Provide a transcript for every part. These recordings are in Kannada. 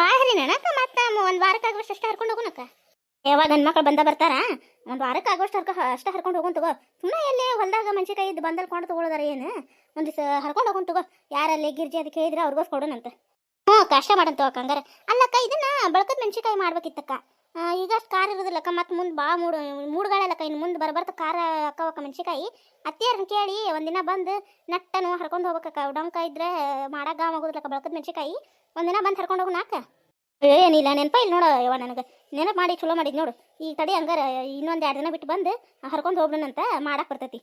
ಭಾಳ ನೆನಕ ಮತ್ತೆ ಒಂದು ವಾರಕ್ಕೆ ಆಗುವಷ್ಟು ಅಷ್ಟೇ ಹರ್ಕೊಂಡು ಹೋಗೋಣಕ್ಕ ಯಾವಾಗ ನನ್ನ ಮಕ್ಳು ಬಂದ ಬರ್ತಾರ, ಒಂದು ವಾರಕ್ಕೆ ಆಗೋಷ್ಟು ಹರ್ಕ ಅಷ್ಟೇ ಹರ್ಕೊಂಡು ತಗೋ. ಸುಮ್ಮನೆ ಎಲ್ಲಿ ಹೊಲ್ದಾಗ ಮನ್ಸಿಕಾಯಿ ಇದ್ದು ಬಂದಲ್ ಕೊಂಡು ತಗೊಳ್ಳೋದಾರ ಏನು? ಒಂದು ದಿವಸ ಹರ್ಕೊಂಡು ಹೋಗೋಣ ತಗೋ. ಯಾರಲ್ಲಿ ಗಿರ್ಜಿ ಅದಕ್ಕೆ ಹೇಳಿದ್ರೆ ಅವ್ರಿಗೋಸ್ ಕೊಡೋಣಂತ ಹ್ಞೂ ಕಷ್ಟ ಮಾಡಂತ ಹಂಗಾರ ಅಲ್ಲಕ್ಕ, ಇದನ್ನ ಬಳಕದ ಮೆಣಸಿಕಾಯಿ ಮಾಡ್ಬೇಕಿತ್ತಕ್ಕ. ಈಗ ಅಷ್ಟು ಖಾರ ಇರೋದಿಲ್ಲಕ್ಕ, ಮತ್ತೆ ಮುಂದೆ ಭಾಳ ಮೂಡು ಮೂಡ್ಗಳಲ್ಲಕ್ಕ ಇನ್ನು ಮುಂದೆ ಬರಬರ್ತ ಖಾರ ಅಕ್ಕವಕ್ಕ ಮೆಣಸಿಕಾಯಿ ಅತ್ತಿಯರನ್ನ ಕೇಳಿ ಒಂದಿನ ಬಂದು ನಟ್ಟನು ಹರ್ಕೊಂಡು ಹೋಗ್ಬೇಕಕ್ಕ. ಡೊಂಕ ಇದ್ರೆ ಮಾಡಾಗ ಆಗೋದಿಲ್ಲಕ್ಕ ಬಳಕದ ಮೆಣಸಿಕಾಯಿ ಒಂದಿನ ಬಂದು ಹರ್ಕೊಂಡು ಹೋಗಿ ನಾಕ ಏನಿಲ್ಲ ನೆನಪ ಇಲ್ಲ ನೋಡು ಯವ್ವ ನನಗೆ. ನೆನಪು ಮಾಡಿ ಚಲೋ ಮಾಡಿದ್ ನೋಡು. ಈ ತಡಿ ಹಂಗಾರ ಇನ್ನೊಂದು ಎರಡು ದಿನ ಬಿಟ್ಟು ಬಂದು ಹರ್ಕೊಂಡು ಹೋಗ್ಬಿಡನಂತ ಮಾಡಕ್ಕೆ ಬರ್ತೈತಿ.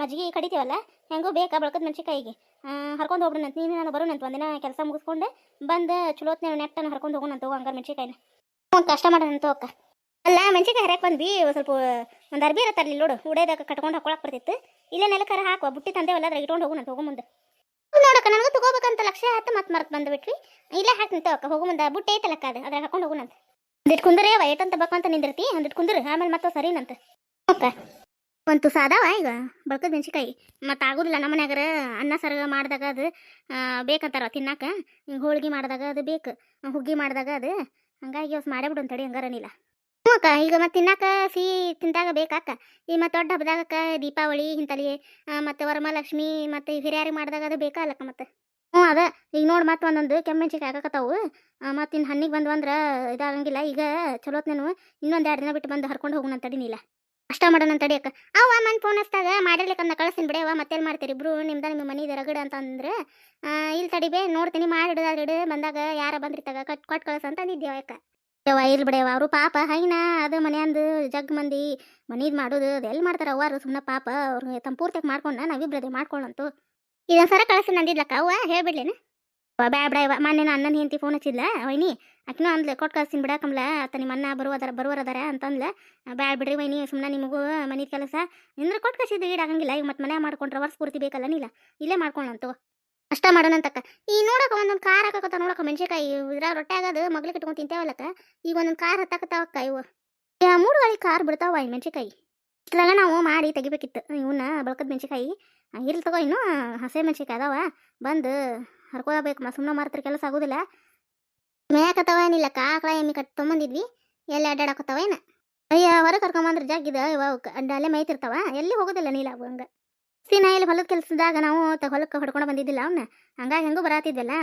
ಮಜ್ಜಿಗೆ ಕಡಿತೀವಲ್ಲ, ಹೆಂಗೋ ಬೇಕಾ ಬಳಕದ ಮೆಣಸಿಕಾಯಿಗೆ ಹರ್ಕೊಂಡು ಹೋಗ್ಬಿಡನಂತ ನೀನು ನಾನು ಬರೋಣಂತ ಒಂದಿನ ಕೆಲಸ ಮುಗಿಸ್ಕೊಂಡು. ಬಂದು ಚಲೋತ್ನ ನೆಟ್ಟನ್ನು ಹರ್ಕೊಂಡು ಹೋಗೋಣಂತ ಹೋಗೋ ಹಂಗಾರೆ ಮೆಣಸಿಕಾಯಿನ ಒಂದು ಕಷ್ಟ ಮಾಡೋಣಂತ ಅಕ್ಕ. ಅಲ್ಲ ಮೆಣಸಿಕಾಯಿ ಹರಕ್ಕೆ ಬಂದ್ವಿ ಸ್ವಲ್ಪ ಒಂದು ಅರ್ಬಿ ಇರತ್ತಲ್ಲಿ ನೋಡು. ಉಡೇದಾಗ ಕಟ್ಕೊಂಡು ಹಾಕೊಳಕ್ಕೆ ಬರ್ತಿತ್ತು ಇಲ್ಲೇ ನೆಲಕರ ಹಾಕುವ ಬುಟ್ಟಿ ತಂದೇವಲ್ಲ ಅದ್ರ ಇಟ್ಕೊಂಡು ಹೋಗೋಣಂತ ಹೋಗೋ ಮುಂದೆ. ನೋಡಕ್ಕ, ನನಗೂ ತಗೋಬೇಕಂತ ಲಕ್ಷ್ಯ ಆಯ್ತು, ಮತ್ತೆ ಮರ್ತು ಬಂದ್ಬಿಟ್ರಿ ಇಲ್ಲೇ ಹಾಕಿ ನಿಂತವಕ್ಕ ಹೋಗು ಮುಂದೆ. ಬುಟ್ಟಿ ಐತಲಕ್ಕ ಅದು, ಅದ್ರಾಗ ಹಾಕೊಂಡು ಹೋಗೋಣಂತ ಒಂದಿಟ್ಟು ಕುಂದ್ರೆ ಅವ ಏಟಂತ ಬಕ್ಕಂತ ನಿಂದಿರ್ತಿ. ಒಂದಿಟ್ಟು ಕುಂದ್ರೆ, ಆಮೇಲೆ ಮತ್ತೆ ಸರಿನಂತ ಅಕ್ಕ ಒಂದು ಸಾದಾವ ಈಗ, ಬಳ್ಕದ ಮೆಣಸಿಕಾಯಿ ಮತ್ತು ಆಗೋದಿಲ್ಲ ನಮ್ಮ ಮನ್ಯಾಗರ ಅನ್ನ ಸರಗ ಮಾಡಿದಾಗ ಅದು ಬೇಕಂತಾರ ತಿನ್ನಾಕ. ಹಿಂಗೆ ಹೋಳ್ಗೆ ಮಾಡಿದಾಗ ಅದು ಬೇಕು, ಹುಗ್ಗಿ ಮಾಡಿದಾಗ ಅದು. ಹಂಗಾಗಿ ಅವತ್ತು ಮಾಡೇ ಬಿಡು ತಡಿ ಹಂಗಾರನಿಲ್ಲ ಅಕ್ಕ, ಈಗ ಮತ್ತೆ ತಿನ್ನಾಕ ಸಿಹಿ ತಿಂದಾಗ ಬೇಕಾಕ? ಈ ಮತ್ತೆ ದೊಡ್ಡ ಹಬ್ಬದಾಗಕ್ಕ ದೀಪಾವಳಿ ಇಂತಲಿ ಮತ್ತೆ ವರಮಹಾಲಕ್ಷ್ಮಿ, ಮತ್ತು ಹಿರಿಯಾರಿ ಮಾಡಿದಾಗ ಅದು ಬೇಕಲ್ಲಕ್ಕ ಮತ್ತೆ? ಹ್ಞೂ, ಅದ. ಈಗ ನೋಡಿ ಮತ್ತೆ ಒಂದೊಂದು ಕೆಮ್ಮೆಣ್ಸಿಕಾಯಿ ಹಾಕಕತ್ತಾವು. ಮತ್ತೆ ಇನ್ನು ಹಣ್ಣಿಗೆ ಬಂದು ಅಂದ್ರೆ ಇದಾಗಂಗಿಲ್ಲ. ಈಗ ಚಲೋತ್ನೇನು ಇನ್ನೊಂದು ಎರಡು ದಿನ ಬಿಟ್ಟು ಬಂದು ಹರ್ಕೊಂಡು ಹೋಗೋಣ ತಡಿನಿಲ್ಲ ಅಷ್ಟ ಮಾಡೋಣ ತಡಿ ಅಕ್ಕ. ಅವ ಮನ್ ಫೋನ್ ಹಚ್ಚಿದಾಗ ಮಾಡಿರ್ಲಿಕ್ಕಂದ ಕಳಿಸ್ತೀನಿ ಬಿಡಿ ಅವ ಮತ್ತೇನು ಮಾಡ್ತೀರಿ ಇಬ್ರು, ನಿಮ್ದ ನಿಮ್ಮ ಮನೆ ರಗಡ ಅಂತ ಅಂದ್ರೆ ಇಲ್ಲಿ ತಡಿಬೇ ನೋಡ್ತೀನಿ ಇಡು ಬಂದಾಗ ಯಾರ ಬಂದಿರ್ತಾಗ ಕಟ್ ಕೊಟ್ಟು ಕಳಿಸ್ ಅಂತ ಅಂದಿದ್ದೆ ಅಕ್ಕ? ಯವ್ವ ಇರ್ಲಿ ಬಿಡವ ಅವರು ಪಾಪ, ಹೈನಾ, ಅದು ಮನೆಯಂದು ಜಗ್ ಮಂದಿ ಮನೀದ್ ಮಾಡೋದು, ಅದು ಎಲ್ಲಿ ಮಾಡ್ತಾರ ಅವ್ವಾರು ಸುಮ್ಮನೆ ಪಾಪ ಅವ್ರಿಗೆ ತಮ್ಮ ಪೂರ್ತಿಯಾಗಿ ಮಾಡ್ಕೊಂಡ ನಾವಿಬ್ರದೇ ಮಾಡ್ಕೊಳ್ಳಂತು ಇದೊಂದು ಸರ ಕಳಿಸಿ ನಂದಿದ್ಲಕ್ಕ ಅವ್ವ ಹೇಳ್ಬಿಡ್ಲೇನ ಬ್ಯಾ ಬಿಡ ಇವ ಮೊನ್ನೆ ಅಣ್ಣನ ಹೆಂಡತಿ ಫೋನ್ ಹಚ್ಚಿದ್ಲ, ವೈನಿ ಅಕ್ಕಿನೂ ಅಂದ್ಲ ಕೊಟ್ಟು ಬಿಡ ಬಿಡಕಂಬ್ಲ ಆತ ನಿಮ್ಮ ಅಣ್ಣ ಬರುವದಾರ ಬರುವರದಾರ ಅಂತಂದ್ಲ. ಬ್ಯಾ ಬಿಡ್ರಿ ವೈನಿ ಸುಮ್ಮನೆ ನಿಮಗೂ ಮನೆ ಕೆಲಸ. ನಿಂದ್ರೆ ಕೊಟ್ಟು ಕಳಿಸಿದ್ದು ಈಡಾಗಂಗಿಲ್ಲ ಈಗ ಮತ್ತೆ ಮನೆ ಮಾಡ್ಕೊಂಡ್ರೆ ವರ್ಷ ಪೂರ್ತಿ ಬೇಕಲ್ಲ ನೀಲ. ಇಲ್ಲೇ ಮಾಡ್ಕೊಳ್ಳಂತು ಅಷ್ಟ ಮಾಡೋಣಂತಕ್ಕ ಈ ನೋಡಕ ಒಂದೊಂದು ಕಾರ್ ಹಾಕಕತ್ತ ನೋಡಕ ಮೆಣಸಿಕಾಯಿ ಇದ್ರಾಗ ರೊಟ್ಟೆ ಆಗೋದು ಮಗ್ಲಿಗೆ ಇಟ್ಕೊಂಡು ತಿಂತೇವಲ್ಲಕ್ಕ ಈಗ ಒಂದೊಂದು ಕಾರ್ ಹತ್ತಾಕತ್ತಾವಕ್ಕ ಇವು. ಮೂರು ಗಾಳಿ ಕಾರ್ ಬಿಡ್ತಾವ ಈ ಮೆಣಸಿಕಾಯಿ ಇಷ್ಟ್ರಾಗ ನಾವು ಮಾಡಿ ತೆಗಿಬೇಕಿತ್ತು. ಇವನ್ನ ಬಳಕದ ಮೆಣಸಿಕಾಯಿ ಇರ್ಲಿ ತಗೋ ಇನ್ನು ಹಸೆ ಮೆಣಸಿಕಾಯಿ ಅದಾವ. ಬಂದು ಹರ್ಕೋಬೇಕು ಸುಮ್ಮನೆ ಮಾರ್ತಾರೆ ಕೆಲಸ ಆಗೋದಿಲ್ಲ. ಮೇಯಕತ್ತಾವ ಏನಿಲ್ಲ ಕಾಕಳ ಎಮ್ಮಿ ಕಟ್ ತೊಗೊಂಬಂದಿದ್ವಿ ಎಲ್ಲಿ ಅಡ್ಡಾಡಕತ್ತಾವ ಏನ? ಅಯ್ಯ, ಹೊರಗೆ ಕರ್ಕೊಂಬಂದ್ರೆ ಜಾಗಿದ ಇವ ಅಲ್ಲೇ ಮೇಯ್ತಿರ್ತಾವ. ಎಲ್ಲಿ ಹೋಗೋದಿಲ್ಲ ನೀಲ ಹಂಗೆ ಹಂಗ. ಸಿನ ಇಲ್ಲಿ ಹೊಲದ ಕೆಲಸದಾಗ ನಾವು ತ ಹೊಲಕ್ಕೆ ಹೊಡ್ಕೊಂಡು ಬಂದಿದ್ದಿಲ್ಲ ಅವನ್ನ ಹಂಗಾಗಿ ಹೆಂಗೂ ಬರಾತಿದ್ವಲ್ಲ.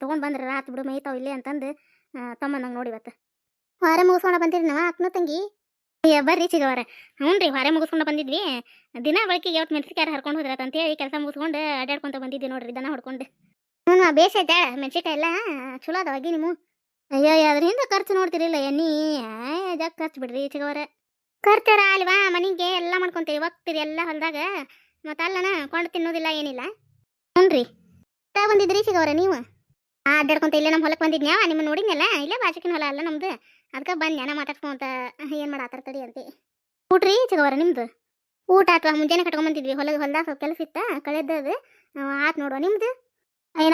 ತೊಗೊಂಡು ಬಂದ್ರೆ ರಾತ್ ಬಿಡು ಮೇಯ್ತಾವ ಇಲ್ಲೇ ಅಂತಂದು ತಮ್ಮನಂಗೆ ನೋಡಿ ಇವತ್ತು. ಹೊರೆ ಮುಗಿಸ್ಕೊಂಡು ಬಂದಿರಿ ನಾವು ಅಕ್ಕನ ತಂಗಿ? ಬರ್ರಿ ಚಿಗವರ ಹ್ಞೂ ರೀ ಹೊರೆ ಮುಗಿಸ್ಕೊಂಡು ಬಂದಿದ್ವಿ. ದಿನ ಬಳಕೆಗೆ ಯಾವತ್ತು ಮೆಣಸಿಕಾಯಿ ಹರ್ಕೊಂಡು ಹೋದ್ರತ ಅಂತೇಳಿ ಕೆಲಸ ಮುಗಿಸ್ಕೊಂಡು ಅಡ್ಡಾಡ್ಕೊಂತ ಬಂದಿದ್ವಿ ನೋಡ್ರಿ ದನ ಹೊಡ್ಕೊಂಡು. ಹ್ಞೂ ಬೇಸ್ ಐತೆ ಮೆಣಸಿಕಾಯಿ ಎಲ್ಲ ಚಲೋ ಅದಾವಾಗಿ ನಿಮ್ಮ ಅಯ್ಯೋ ಅದರಿಂದ ಖರ್ಚು ನೋಡ್ತಿರಿಲ್ಲ ಎಣ್ಣಿ. ಜಗ್ ಖರ್ಚು ಬಿಡ್ರಿ ಚಿಗವರ ಖರ್ಚಾರ ಅಲ್ವಾ ಮನೆಗೆ, ಎಲ್ಲ ಮಾಡ್ಕೊಂತೀವಿ. ಹೋಗ್ತೀರಿ ಎಲ್ಲ ಹೊಲ್ದಾಗ. ಮತ್ತೆ ಅಲ್ಲನ, ಕೊಂಡು ತಿನ್ನೋದಿಲ್ಲ, ಏನಿಲ್ಲ. ಹ್ಞೂ ತಾ ಬಂದಿದ್ರಿ ಸಿಗವ್ರ ನೀವು? ಅಡ್ಡಾಡ್ಕೊಂತ ಇಲ್ಲೇ ನಮ್ಮ ಹೊಲಕ್ಕೆ ಬಂದಿದ್ನ್ಯಾವ ನಿಮ್ಮ ನೋಡಿದ್ನಲ್ಲ? ಇಲ್ಲೇ ಬಾಜಕಿನ ಹೊಲ ಅಲ್ಲ ನಮ್ದು. ಅದಕ್ಕೆ ಬಂದ್ಯಾ ನಾ ಮಾತಾಡ್ಕೊಂತ ಏನು ಮಾಡಾತಾರ ತಡಿ ಅಂತ. ಊಟ್ರಿ ಸಿಗವ್ರ ನಿಮ್ದು? ಊಟ ಅಥವಾ ಮುಂಜಾನೆ ಕಟ್ಕೊಂಬಂದಿದ್ವಿ ಹೊಲದ ಹೊಲ್ದಾಗ ಸ್ವಲ್ಪ ಕೆಲಸ ಇತ್ತ, ಕಳೆದದು ಆತ್ ನೋಡುವ, ನಿಮ್ದು?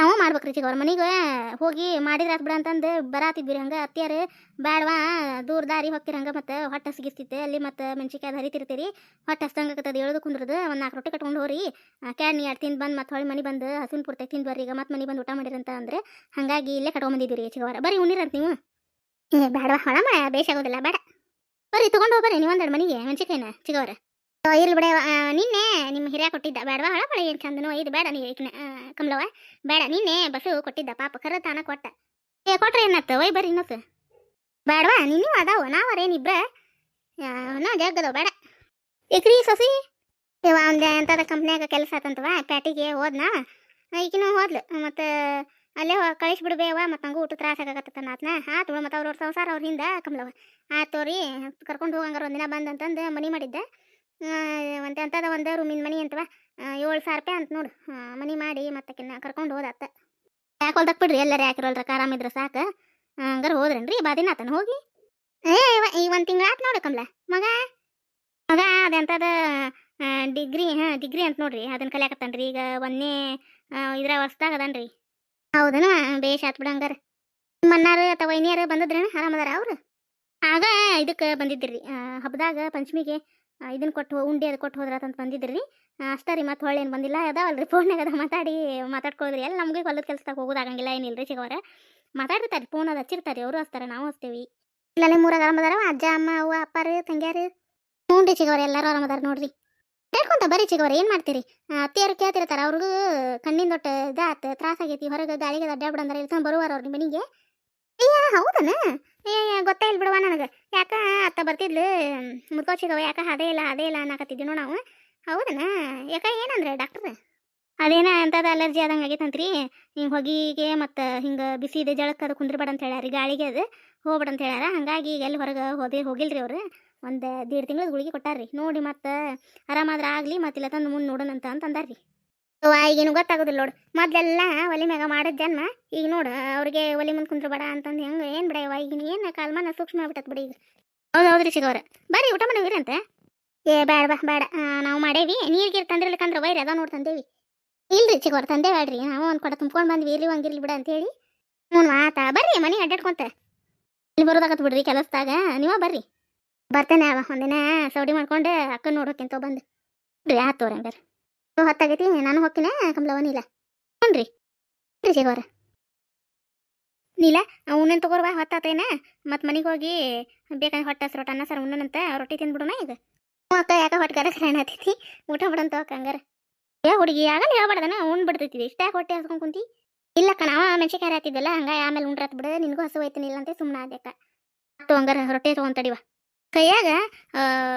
ನಾವು ಮಾಡ್ಬೇಕ್ರಿ ಅವ್ರ ಮನೆಗೆ ಹೋಗಿ ಮಾಡಿದ್ರೆ ಬಿಡ ಅಂತಂದು ಬರಾತಿದ್ವಿ ಹಂಗೆ. ಅತ್ತಿಯಾರು, ಬ್ಯಾಡವಾ, ದೂರ ದಾರಿ ಹೋಗ್ತಿರ ಹಂಗೆ ಮತ್ತೆ ಹೊಟ್ಟೆ ಸಿಗಿಸ್ತಿತ್ತೆ. ಅಲ್ಲಿ ಮತ್ತೆ ಮೆಣಸಿಕಾಯಿ ಹರಿತಿರ್ತೀರಿ. ಹೊಟ್ಟೆ ಹಸ್ತಂಗತ್ತದ ಎಳ್ದು ಕುಂದ್ರದು. ಒಂದು ನಾಲ್ಕು ರೊಟ್ಟಿ ಕಟ್ಕೊಂಡು ಹೋರಿ. ಕ್ಯಾಡ್ನಿ ಎರಡು ತಿಂದು ಬಂದು ಮತ್ತೆ ಹೊಳಿ ಮನೆ ಬಂದು ಹಸುನ್ ಪೂರ್ತಿ ತಿಂದು ಬರ್ರಿ. ಈಗ ಮತ್ತೆ ಮನೆ ಬಂದು ಊಟ ಮಾಡಿರಂತ ಅಂದ್ರೆ ಹಾಗಾಗಿ ಇಲ್ಲೇ ಕಟ್ಕೊಂಬಂದಿದ್ದೀವಿ ರೀ ಚಿಗವರ. ಬರೀ ಉಣ್ಣಿರಂತ ನೀವು? ಏ ಬೇಡವಾ ಹೊಳ ಬೇಸಾಗೋದಿಲ್ಲ ಬೇಡ. ಬರ್ರಿ, ತೊಗೊಂಡು ಹೋಗ್ಬರ್ರಿ ನೀವು ಒಂದೆರಡು ಮನೆಗೆ ಮೆಣಸಿಕಾಯಿನ ಚಿಗವರ. ಇರ್ಲಿ ಬಿಡ ನಿನ್ನೆ ನಿಮ್ಮ ಹಿರಿಯ ಕೊಟ್ಟಿದ್ದ, ಬೇಡವಾ ಹೊಳ? ಮಳೆ ಏನು ಚಂದನು ಇದು ಬೇಡ ನೀ ಈಕಿನ ಕಮಲವ ಬೇಡ, ನಿನ್ನೆ ಬಸು ಕೊಟ್ಟಿದ್ದ, ಪಾಪ ಕರ ತಾನ ಕೊಟ್ಟ. ಏ, ಕೊಟ್ರೆ ಏನತ್ತ ಒಯ್ ಬರ್ರಿ ಇನ್ನೊತ್ತು ಬೇಡವಾ? ನಿನ್ನೂ ಅದಾವ ನಾವರೇನಿಬ್ರ ನಾ ಜಗ್ಗದವ, ಬೇಡ. ಏಕ್ರಿ ಸಸಿ? ಇವ ಒಂದು ಎಂಥದ ಕಂಪ್ನ್ಯಾಗ ಕೆಲಸ ಆತಂತವ? ಪ್ಯಾಟಿಗೆ ಹೋದ್ನಾ? ಈಗಿನೂ ಹೋದ್ಲು, ಮತ್ತು ಅಲ್ಲೇ ಕಳಿಸ್ಬಿಡ್ಬೇವ ಮತ್ತು ಹಂಗೂ ಊಟ ತ್ರಾಸ ಆಗತ್ತ ಆತ್ನ. ಆತು ಮತ್ತು ಅವ್ರವ್ರ ಸಂಸಾರ ಅವ್ರ ಹಿಂದೆ ಕಮಲವ ತೋರಿ, ಕರ್ಕೊಂಡು ಹೋಗಂಗಾರ ಒಂದಿನ ಬಂದು ಅಂತಂದು ಮನೆ ಮಾಡಿದ್ದೆ. ಒಂದು ಎಂಥದ ಒಂದು ರೂಮಿನ ಮನೆ ಅಂತವ. ಏಳು ಸಾವಿರ ರೂಪಾಯಿ ಅಂತ ನೋಡು. ಮನೆ ಮಾಡಿ ಮತ್ತಕಿನ್ನ ಕರ್ಕೊಂಡು ಹೋದಾತ. ಯಾಕೆ ಹೊಲ್ದಕ್ಕೆ ಬಿಡ್ರಿ? ಎಲ್ಲರೂ ಯಾಕಿರೋಲ್ರ ಆರಾಮಿದ್ರೆ ಸಾಕು. ಹಂಗಾರೆ ಹೋದ್ರೇನ್ರಿ? ಬಾದಿನ ಆತನ ಹೋಗಿ. ಏ ಈ ಒಂದು ತಿಂಗಳು ಆತು ನೋಡು ಕಮಲ. ಮಗ. ಮಗ ಅದೆಂಥದ ಡಿಗ್ರಿ, ಹಾಂ, ಡಿಗ್ರಿ ಅಂತ ನೋಡ್ರಿ. ಅದನ್ನ ಕಲಿಯಾಕತ್ತಾನ್ರಿ. ಈಗ ಒಂದನೇ ಇದ್ರ ವರ್ಷದಾಗ ಅದನ್ರಿ. ಹೌದನ? ಬೇಷ್ ಆತ್ ಬಿಡ ಹಂಗಾರ. ನಿಮ್ಮ ಅಥವಾ ವೈನಿಯರು ಬಂದಿದ್ರೇನ? ಆರಾಮದಾರ ಅವ್ರು? ಆಗ ಇದಕ್ಕೆ ಬಂದಿದ್ದಿರಿ. ಹಬ್ಬದಾಗ, ಪಂಚಮಿಗೆ ಇದನ್ನ ಕೊಟ್ಟು ಉಂಡೆ ಅದು ಕೊಟ್ಟು ಹೋದ್ರ ಅಂತ ಬಂದಿದ್ರಿ. ಅಷ್ಟೇ ರೀ ಮತ್ತೆ ಹೊಳ್ಳಿ ಏನು ಬಂದಿಲ್ಲ, ಅದಾವಲ್ರಿ ಫೋನ್ಯಾಗ ಅದ ಮಾತಾಡಿ ಮಾತಾಡ್ಕೋದ್ರಿ ಎಲ್ಲ ನಮಗೆ ಹೊಲದ ಕೆಲ್ಸದಾಗ ಹೋಗೋದಾಗಂಗಿಲ್ಲ ಏನಿಲ್ರಿ ಸಿಗೋರ ಮಾತಾಡಿರ್ತಾರೆ ಫೋನ್ ಅದು ಹಚ್ಚಿರ್ತಾರೆ, ಅವರು ಹಚ್ತಾರೆ, ನಾವು ಹಚ್ತೇವಿ. ಇಲ್ಲ ನಿಮ್ಮ ಊರಾಗ ಆರಾಮದಾರ ಅಜ್ಜ, ಅಮ್ಮ, ಅವ್ವ ಅಪ್ಪಾರು ತಂಗ್ಯಾರು? ಹ್ಞೂ ರೀ ಚಿಗವ್ರ ಎಲ್ಲರೂ ಆರಾಮದಾರ ನೋಡ್ರಿ. ಹೇಳ್ಕೊಂತ ಬರ್ರಿ ಸಿಗವರ ಏನು ಮಾಡ್ತೀರಿ? ಅತ್ತಿಯರು ಕೇಳ್ತಿರ್ತಾರ, ಅವ್ರಿಗೂ ಕಣ್ಣಿನ ದೊಡ್ಡ ತ್ರಾಸ ಆಗೈತಿ, ಹೊರಗೆ ಗಾಳಿಗೆ ಅಡ್ಡಾಡ್ಬಿಡಂದ್ರೆ ಇಳ್ಕೊಂಡು ಬರುವಾರ ಅವ್ರ ನಿಮ್ಮ ಮನೆಗೆ. ಅಯ್ಯ, ಹೌದನ? ಏ ಗೊತ್ತೇ ಇಲ್ಲ ಬಿಡುವ ನನಗೆ. ಯಾಕ ಅತ್ತ ಬರ್ತಿದ್ಲು ಮುದ್ಕೋ ಚಿಗವ ಯಾಕ ಅದೇ ಇಲ್ಲ ಅದೇ ಇಲ್ಲ ಅನ್ನಕತ್ತಿದ್ವಿ ನಾವು. ಹೌದನಾ? ಯಾಕ, ಏನಂದ್ರೆ ಡಾಕ್ಟ್ರ್ ಅದೇನ ಅಂತದ ಅಲರ್ಜಿ ಆದಂಗೆ ಆಗೈತಂತ್ರಿ ಹಿಂಗೆ ಹೊಗಿಗೆ ಮತ್ತು ಹಿಂಗೆ ಬಿಸಿ ಇದೆ ಜಳಕ್ಕೆ ಅದು ಕುಂದ್ರಬೇಡ ಅಂತ ಹೇಳ್ಯಾರ, ಗಾಳಿಗೆ ಅದು ಹೋಗ್ಬೇಡ ಅಂತ ಹೇಳ್ಯಾರ. ಹಂಗಾಗಿ ಈಗ ಎಲ್ಲಿ ಹೊರಗೆ ಹೋದಿ ಹೋಗಿಲ್ರಿ ಅವ್ರು. ಒಂದು ದೀಡ್ ತಿಂಗಳ ಗುಳಿಗೆ ಕೊಟ್ಟಾರ್ರಿ. ನೋಡಿ ಮತ್ತು ಆರಾಮಾದ್ರೆ ಆಗಲಿ ಮತ್ತಿಲ್ಲ ತಂದು ಮುಂದೆ ನೋಡೋಣಂತ ಅಂತ ಅಂದಾರ್ರಿ ಅವ್ವ ಗೊತ್ತಾಗೋದಿಲ್ಲ ನೋಡು. ಮೊದಲೆಲ್ಲ ಒಲೆ ಮ್ಯಾಗ ಮಾಡಿದ ಜನ್ಮ, ಈಗ ನೋಡು, ಅವ್ರಿಗೆ ಒಲೆ ಮುಂದೆ ಕುಂದ್ರಬೇಡ ಅಂತಂದು ಹೆಂಗೆ, ಏನು ಬಿಡ ಯವ್ವ ಈಗಿನ ಏನು ಕಾಲ್ಮಾನ ಸೂಕ್ಷ್ಮ ಆಗ್ಬಿಟ್ಟತ್ ಬಿಡಿ ಈಗ. ಹೌದು ಹೌದ್ರಿ ಸಿಗೋರ ಬರ್ರಿ, ಊಟ ಮಾಡೀವ್ರಿ ಅಂತ? ಏ ಬೇಡ ಬಾ ಬೇಡ ನಾವು ಮಾಡೇವಿ. ನೀರ್ಗೀರು ತಂದಿರ್ಲಿಕ್ಕಂದ್ರೆ ವೈರಿ ಅದ ನೋಡಿ ತಂದೇವಿ. ಇಲ್ರಿ ಚಿಗೋರ್ ತಂದೆ ಬೇಡ್ರಿ ನಾವು ಒಂದು ಕೊಡ ತುಂಬ್ಕೊಂಡು ಬಂದ್ವಿ, ಇರ್ಲಿ ಹಂಗಿರ್ಲಿ ಬಿಡ ಅಂತೇಳಿ. ಹ್ಞೂ ಮಾತಾ ಬರ್ರಿ ಮನೆ ಅಡ್ಡಾಡ್ಕೊಂತ. ಇಲ್ಲಿ ಬರೋದಾಗತ್ ಬಿಡ್ರಿ ಕೆಲಸದಾಗ. ನೀವ ಬರ್ರಿ. ಬರ್ತೇನೆ ಅವ, ಒಂದಿನ ಸೌಡಿ ಮಾಡ್ಕೊಂಡು ಅಕ್ಕ ನೋಡೋಕ್ಕಿಂತ ಬಂದು. ಬಿಡ್ರಿ ಆತೋರಿ ತೋರಿ ಹಂಗಾರೆ. ಹೊತ್ತಾಗೈತಿ. ನಾನು ಹೋಗ್ತೀನಿ. ಕಮಲವನಿಲ್ಲ ಹ್ಞೂ ರೀ ಸಿಗೋರ ನೀಲ ಉಣ್ಣನ್ ತಗೋರ್ವ ಹೊತ್ತಾತೇನ ಮತ್ತು ಮನೆಗೆ ಹೋಗಿ ಬೇಕಂದ್ರೆ ಹೊಟ್ಟೆ ಹಸ್ರು ಅನ್ನ, ಸರ್ ಉಣ್ಣನಂತ ರೊಟ್ಟಿ ತಿಂದ್ಬಿಡೋಣ ಈಗ. ಹ್ಞೂ ಅಕ್ಕ, ಯಾಕೆ ಹೊಟ್ಟೆಗಾರ ಕರೆಣ ಊಟ ಬಿಡಂತ ಅಕ್ಕ, ಹಂಗಾರ. ಏ, ಹುಡುಗಿ ಆಗಲ್ಲ ಹೇಳ್ಬಾರ್ದನ? ಉಣ್ ಬಿಡ್ತೈತಿ ಇಷ್ಟ ಹೊಟ್ಟೆ ಹಸ್ಕೊಂಡ್ ಕುಂತಿ. ಇಲ್ಲಕ್ಕ ನಾವ ಮೆಣಸಿನ್ಕಾಯಿ ಹಾತಿದ್ದಲ್ಲ ಹಂಗ ಆಮೇಲೆ ಉಂಡ್ರತ್ ಬಿಡ. ನಿನಗೂ ಹಸು ಐತಿನಿ ಇಲ್ಲ ಅಂತ ಸುಮ್ಮನೆ ಆದ್ಯಕ್ಕ ಮತ್ತು ಹಂಗಾರ ರೊಟ್ಟಿ ತೊಗೊಂತಡಿವ ಕೈಯಾಗ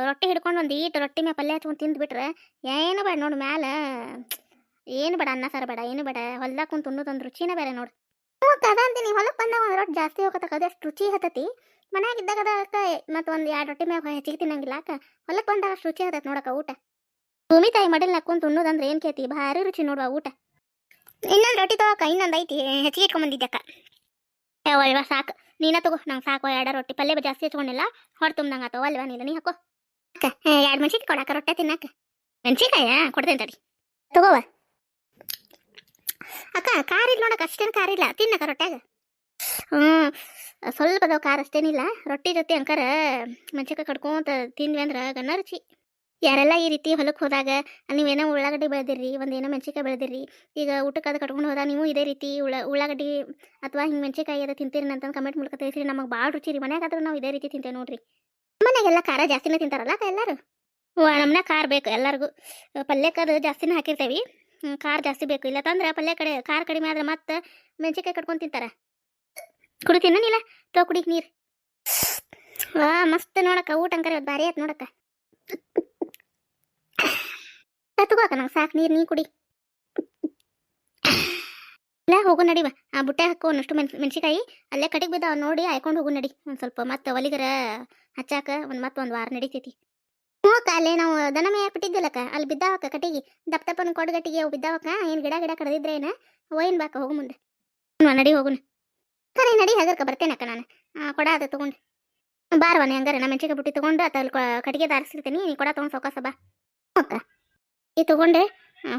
ರೊಟ್ಟಿ ಹಿಡ್ಕೊಂಡು ಒಂದು ಈಟ್ ರೊಟ್ಟಿ ಮ್ಯಾಲ ಪಲ್ಯ ಹಚ್ಕೊಂಡು ತಿಂದ್ಬಿಟ್ರೆ ಏನು ಬೇಡ ನೋಡು ಮ್ಯಾಲ. ಏನು ಬೇಡ, ಅನ್ನ, ಸಾರು ಬೇಡ, ಏನು ಬೇಡ. ಹೊಲ್ದಾಗ ಕುಂತು ಉಣ್ಣೋದೊಂದು ರುಚಿನೇ ಬೇರೆ ನೋಡು. ಹ್ಞೂ ಅದ ಅಂತೀನಿ ಹೊಲಕ್ಕೆ ಬಂದಾಗ ಒಂದು ರೊಟ್ಟಿ ಜಾಸ್ತಿ ಹೋಗತ್ತಕ್ಕ ಅದಷ್ಟು ರುಚಿ ಹತ್ತತಿ. ಮನ್ಯಾಗ ಇದ್ದಾಗ ಅದಕ್ಕೆ ಮತ್ತು ಒಂದು ಎರಡು ರೊಟ್ಟಿ ಮ್ಯಾಗ ಹೆಚ್ಚಿಗೆ ತಿನ್ನಂಗಿಲ್ಲ ಅಕ್ಕ. ಹೊಲಕ್ಕೆ ಬಂದಾಗ ಅಷ್ಟು ರುಚಿ ಹತ್ತೈತೆ ನೋಡಕ್ಕ ಊಟ. ಭೂಮಿ ತಾಯಿ ಮಡಲ್ ಕುಂತು ಉಣ್ಣೋದಂದ್ರೆ ಏನು ಕೇತಿ ಭಾರಿ ರುಚಿ ನೋಡುವ ಊಟ. ಇನ್ನೊಂದು ರೊಟ್ಟಿ ತಗೋಕ ಇನ್ನೊಂದು ಐತಿ, ಹೆಚ್ಚಿಗೆ ಇಟ್ಕೊಂಬಂದಿದ್ದಕ್ಕ ಸಾಕು. ನೀನ ತಗೋ, ನಂಗೆ ಸಾಕು, ಎರಡು ರೊಟ್ಟಿ. ಪಲ್ಯ ಜಾಸ್ತಿ ಹಚ್ಕೊಂಡಿಲ್ಲ. ಹೊರ ತುಂಬ್ದಂಗೆ ಆತವ ಅಲ್ವಾ ನೀನು? ನೀ ಹಾಕೋ. ಅಕ್ಕ ಎರಡು ಮೆಣಸಿನ್ಕಾಯಿ ಕೊಡಾಕ ರೊಟ್ಟೆ ತಿನ್ನಕ್ಕ. ಮೆಣಸಿಕಾಯ ಕೊಡ್ತೇನೆ ತಡಿ. ತಗೋವ. ಅಕ್ಕ, ಖಾರ ಇಲ್ಲ ನೋಡಕ್ಕೆ, ಅಷ್ಟೇನು ಖಾರ ಇಲ್ಲ. ತಿನ್ನಕ್ಕ ರೊಟ್ಟೆಗ ಹ್ಞೂ ಸ್ವಲ್ಪ ಅದಾವ, ಖಾರ ಅಷ್ಟೇನಿಲ್ಲ. ರೊಟ್ಟಿ ಜೊತೆ ಅಂಕಾರ ಮೆಣಸಿನ್ಕಾಯಿ ಕಡ್ಕೊಂತ ತಿಂದ್ವಿ ಅಂದ್ರೆ ಗನ್ನ ರುಚಿ. ಯಾರೆಲ್ಲ ಈ ರೀತಿ ಹೊಲಕ್ಕೆ ಹೋದಾಗ ನೀವೇನೋ ಉಳ್ಳಾಗಡ್ಡಿ ಬೆಳೆದಿರಿ ಒಂದು ಏನೋ ಮೆಣಸಿನ್ಕಾಯಿ ಬೆಳೆದಿರಿ ಈಗ ಊಟಕ್ಕೆ ಅದು ಕಟ್ಕೊಂಡು ಹೋದಾಗ ನೀವು ಇದೇ ರೀತಿ ಉಳ್ಳ, ಉಳ್ಳಾಗಡ್ಡಿ ಅಥವಾ ಹಿಂಗೆ ಮೆಣಸಿನ್ಕಾಯಿ ಅದು ತಿಂತೀರಿ ಅಂತಂದು ಕಮೆಂಟ್ ಮೂಲಕ ತಿಳಿಸಿರಿ. ನಮಗೆ ಭಾಳ ರುಚಿ ರೀ. ಮನೆಯಾಗಾದ್ರೂ ನಾವು ಇದೇ ರೀತಿ ತಿಂತೇವೆ ನೋಡ್ರಿ. ಮನೆಗೆಲ್ಲ ಖಾರ ಜಾಸ್ತಿನೇ ತಿಂತಾರಲ್ಲ ಎಲ್ಲರೂ? ನಮ್ಮನೆ ಖಾರ ಬೇಕು ಎಲ್ಲರಿಗೂ. ಪಲ್ಯಕ್ಕೆ ಅದು ಜಾಸ್ತಿನೇ ಹಾಕಿರ್ತೇವೆ. ಖಾರ ಜಾಸ್ತಿ ಬೇಕು. ಇಲ್ಲ ತಂದ್ರೆ ಪಲ್ಯ ಕಡೆ, ಖಾರ ಕಡಿಮೆ ಆದ್ರೆ ಮತ್ತೆ ಮೆಣಸಿನ್ಕಾಯಿ ಕಟ್ಕೊಂಡು ತಿಂತಾರೆ. ಕುಡಿತೀನ ನೀಲ. ತೋ ಕುಡಿ ನೀರು. ಮಸ್ತ್ ನೋಡಕ್ಕ. ಊಟ ಅಂಕರೆ ಬಾರಿ ಆಯ್ತು ನೋಡಕ್ಕ. ತಗೋಕ ನಂಗೆ ಸಾಕು, ನೀರು, ನೀ ಕುಡಿ. ಇಲ್ಲ ಹೋಗು ನಡಿವ ಆ, ಬುಟ್ಟೆ ಹಾಕೋ, ಒಂದಷ್ಟು ಮೆಣ್ ಮೆಣಸಿಕಾಯಿ ಅಲ್ಲೇ ಕಟಿಗೆ ಬಿದ್ದಾವ ನೋಡಿ, ಆಯ್ಕೊಂಡು ಹೋಗು ನಡಿ. ಒಂದು ಸ್ವಲ್ಪ ಮತ್ತೆ ಒಲಿಗರ ಹಚ್ಚಾಕ ಒಂದು ಮತ್ತೆ ಒಂದು ವಾರ ನಡಿತೈತಿ. ಹ್ಞೂ ಅಲ್ಲೇ ನಾವು ದನ ಮೇ ಹಾಕ್ಬಿಟ್ಟಿದ್ದಿಲ್ಲಕ್ಕ ಅಲ್ಲಿ ಬಿದ್ದಾವಕ್ಕ ಕಟಿಗೆ ದಪ್ಪ ದಪ್ಪನ ಕೊಡಗಟ್ಟಿಗೆ ಅವು ಬಿದ್ದಾವಕ್ಕ. ಏನು ಗಿಡ ಗಿಡ ಕಡ್ದಿದ್ರೆ ಏನ? ಒಯ್ನ್ ಬಾಕ, ಹೋಗು ಮುಂದೆ. ನಡಿ, ಹೋಗುನು. ಸರಿ ನಡಿ, ಹಗರ್ಕ ಬರ್ತೇನಕ್ಕ ನಾನು. ಕೊಡ ಅದು, ತೊಗೊಂಡು. ಬಾರವನೆ ಹಂಗಾರೆ. ನಾ ಮೆಣಸಿಕಾಯಿ ಬುಟ್ಟಿ ತಗೊಂಡು ಅತ್ತ ಅಲ್ಲಿ ಕಟ್ಟಿಗೆ ನೀ ಕೊಡ, ತೊಗೊಂಡು ಸೌಕಾಸ ಬಾ. ಅಕ್ಕ. ಈ ತಗೊಂಡೆ.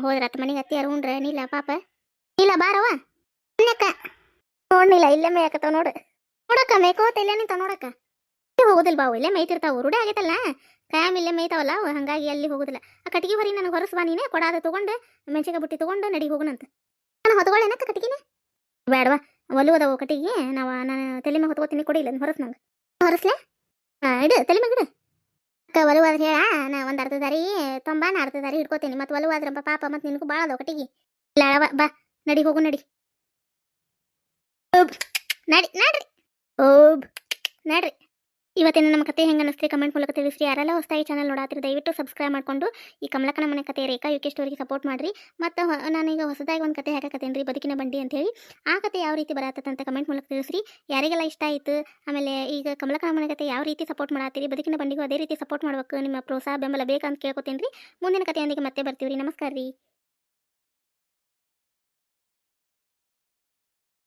ಹೋದ್ರ ಅತ್ತ ಮನೆಗೆ ಅತ್ತಿ ಯಾರು ಉಂಡ್ರೆ? ನೀಲ, ಪಾಪ. ನೀಲ ಬಾರವ ಅನ್ನಕ್ಕ ನೋಡ್ನಿಲ್ಲ ಇಲ್ಲೇ ಮೇಯಕತ್ತಾವ ನೋಡು. ನೋಡಕ್ಕ, ಮೇಕೋತ ಇಲ್ಲೇ ನಿಂತ ನೋಡಕ್ಕ. ಹೋಗುದಿಲ್ಲ ಬಾವು ಇಲ್ಲೇ ಮೇಯ್ತಿರ್ತಾವ ರೂಢಿ ಆಗೈತಲ್ಲ? ಕಾಯಂ ಇಲ್ಲೇ ಮೇಯ್ತಾವಲ್ಲ ಹಂಗಾಗಿ ಅಲ್ಲಿ ಹೋಗುದಿಲ್ಲ. ಆ ಕಟ್ಟಿಗೆ ಹೊರಿ ನನಗೆ ಹೊರಸ್ ಬಾ ನೀನೆ. ಕೊಡಾದ ತಗೊಂಡು ಮೆಣಸಿಗೆ ಬುಟ್ಟಿ ತಗೊಂಡು ನಡಿ ಹೋಗೋಣಂತ ನಾನು ಹೊತ್ಕೊಳ್ಳೇನಕ್ಕ ಕಟ್ಟಿಗೆನೆ? ಬೇಡವಾ ಒಲು ಅದಾವು ಕಟ್ಟಿಗೆ. ನಾವು, ನಾನು ತಲೆ ಮೇಲೆ ಹೊತ್ಕೋತೀನಿ. ಕೊಡಿಲ್ಲ ಹೊರಸ್ ನಂಗೆ. ಹೊರಸ್ಲೆ? ಹಾಂ ಇಡು, ತಲೆ ಮ್ಯಾಗ ಇಡು. ಅಕ್ಕ ಒಲುವಾದ್ರೆ ಹೇಳ. ನಾ ಒಂದು ಅರ್ಧ ದಾರಿ ತೊಂಬ, ನಾ ಅರ್ಧ ದಾರಿ ಹಿಡ್ಕೋತೀನಿ. ಮತ್ತು ಒಲುವಾದ್ರಪ್ಪ ಪಾಪ, ಮತ್ತು ನಿನಗೂ ಬಾಳ ಅದ ಇಲ್ಲ ಬಾ, ನಡಿ, ಹೋಗು, ನಡಿ. ನಡಿ, ನಡ್ರಿ. ಓಬ್, ನಡ್ರಿ. ಇವತ್ತಿನ ನಮ್ಮ ಕತೆ ಹೆಂಗೆ ಅನ್ನಿಸ್ತಿ ಕಮೆಂಟ್ ಮೂಲಕ ತಿಳಿಸ್ರಿ. ಯಾರೆಲ್ಲ ಹೊಸದಾಗಿ ಚಾನಲ್ ನೋಡಾತ್ರಿ, ದಯವಿಟ್ಟು ಸಬ್ಸ್ಕ್ರೈಬ್ ಮಾಡಿಕೊಂಡು ಈ ಕಮಲಕ್ಕನ ಮನೆ ಕತೆ ರೇಖಾ ಯುಕೆ ಸ್ಟೋರಿಗೆ ಸಪೋರ್ಟ್ ಮಾಡಿರಿ. ಮತ್ತು ನಾನೀಗ ಹೊಸದಾಗಿ ಒಂದು ಕತೆ ಹಾಕಕತ್ತೇನೆ ರೀ, ಬದುಕಿನ ಬಂಡಿ ಅಂತೇಳಿ ಆ ಕತೆ ಯಾವ ರೀತಿ ಬರತ್ತಂತ ಅಂತ ಕಮೆಂಟ್ ಮೂಲಕ ತಿಳಿಸ್ರಿ. ಯಾರಿಗೆಲ್ಲ ಇಷ್ಟ ಆಯಿತು, ಆಮೇಲೆ ಈಗ ಕಮಲಕ್ಕನ ಮನೆ ಕತೆ ಯಾವ ರೀತಿ ಸಪೋರ್ಟ್ ಮಾಡತ್ತೀರಿ, ಬದುಕಿನ ಬಂಡಿಗೂ ಅದೇ ರೀತಿ ಸಪೋರ್ಟ್ ಮಾಡ್ಬೇಕು, ನಿಮ್ಮ ಪ್ರೋತ್ಸಾಹ ಬೆಂಬಲ ಬೇಕಂತ ಕೇಳ್ಕೊತೀನಿ ರೀ. ಮುಂದಿನ ಕತೆಯೊಂದಿಗೆ ಮತ್ತೆ ಬರ್ತೀವಿ ರೀ ನಮಸ್ಕಾರ ರೀ.